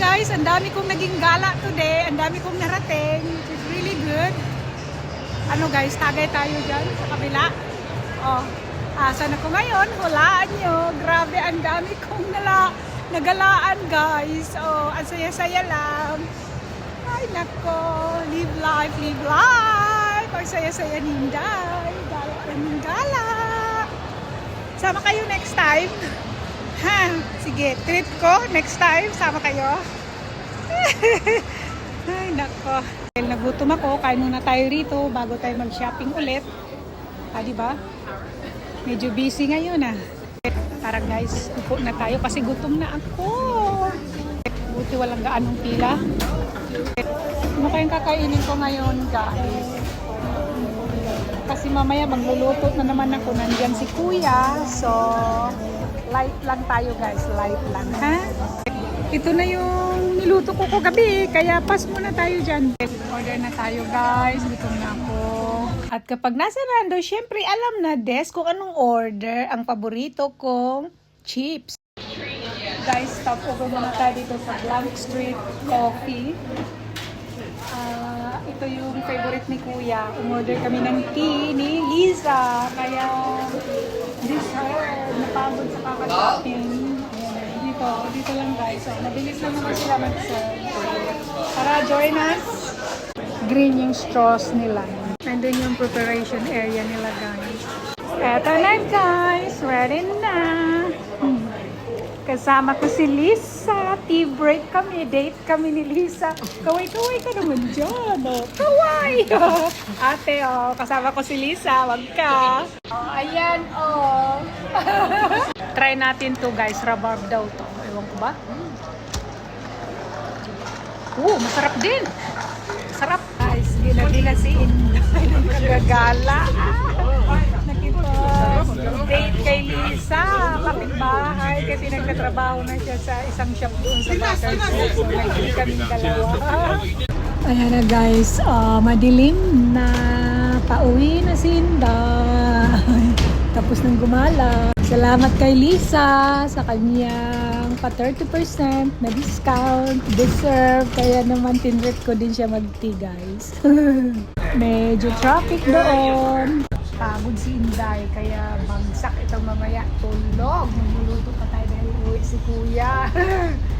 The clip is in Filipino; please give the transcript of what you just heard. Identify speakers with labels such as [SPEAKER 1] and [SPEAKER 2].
[SPEAKER 1] guys, ang dami kong naging gala today. Ang dami kong narating. Is really good. Ano guys, tagay tayo dyan sa kabila. Oh, asan ako ngayon? Hulaan nyo. Grabe, ang dami kong nala, nagalaan guys. Oh, ang saya-saya lang. Ay, nako. Live life, live life. Ang saya-saya ni Inday. Gala ng gala. Sama kayo next time. Ha? Sige, treat ko next time. Sama kayo. Ay, nako. Dahil nagutom ako, kain muna tayo rito bago tayo mag-shopping ulit. Ah, di ba? Medyo busy ngayon ah. Tara guys, upo na tayo kasi gutom na ako. Buti walang gaanong pila. Ano kayong kakainin ko ngayon guys? Mamaya magluluto na naman ako. Nandyan si kuya. So, light lang tayo guys. Light lang, ha? Ito na yung niluto ko kagabi. Kaya pas muna tayo dyan. Order na tayo guys. Gutom na ako. At kapag nasa Nando, syempre alam na des kung anong order. Ang paborito kong chips. Guys, stop over muna tayo dito sa Blank Street Coffee. Ito yung favorite ni Kuya. Umorder kami ng tea ni Liza. Kaya her, napagod sa. Ayan, Dito, dito lang guys. So, nabilis lang naman sila mag-serve. Tara, join us. Green yung straws nila. Nandun yung preparation area nila guys. Eto na guys, ready na. Kasama ko si Lisa. Tea break kami. Date kami ni Lisa. Kaway-kaway ka naman dyan. Oh. Ate, oh. Kasama ko si Lisa. Wag ka. Oh, ayan, oh. Try natin to guys. Rhubarb daw to. Ewan ko ba? Oo, masarap din. Sarap. Guys, ginabila si Inday. Nagagala. Nakipag-date kay Lisa. Kapitbahay. Kasi nagtatrabaho na siya sa isang shop doon sa Bakar So, nagkili kaming dalawa. Ayan na guys, ah, madilim na pauwi na si Inday. Tapos nang gumala. Salamat kay Lisa sa kanyang pa 30% na discount. Deserve. Kaya naman tinrip ko din siya mag-tea guys. Medyo traffic doon. Pagod si Inday. Kaya bagsak itong mamaya. Tulog. Magluluto pa tayo dahil uwi si Kuya.